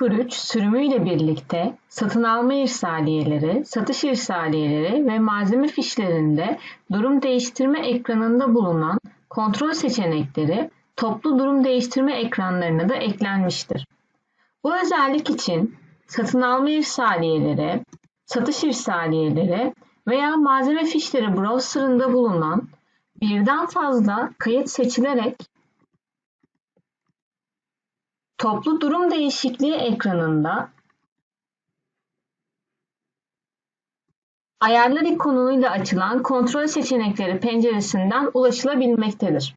0103 sürümüyle birlikte satın alma irsaliyeleri, satış irsaliyeleri ve malzeme fişlerinde durum değiştirme ekranında bulunan kontrol seçenekleri toplu durum değiştirme ekranlarına da eklenmiştir. Bu özellik için satın alma irsaliyeleri, satış irsaliyeleri veya malzeme fişleri browser'ında bulunan birden fazla kayıt seçilerek toplu durum değişikliği ekranında ayarlar ikonuyla açılan kontrol seçenekleri penceresinden ulaşılabilmektedir.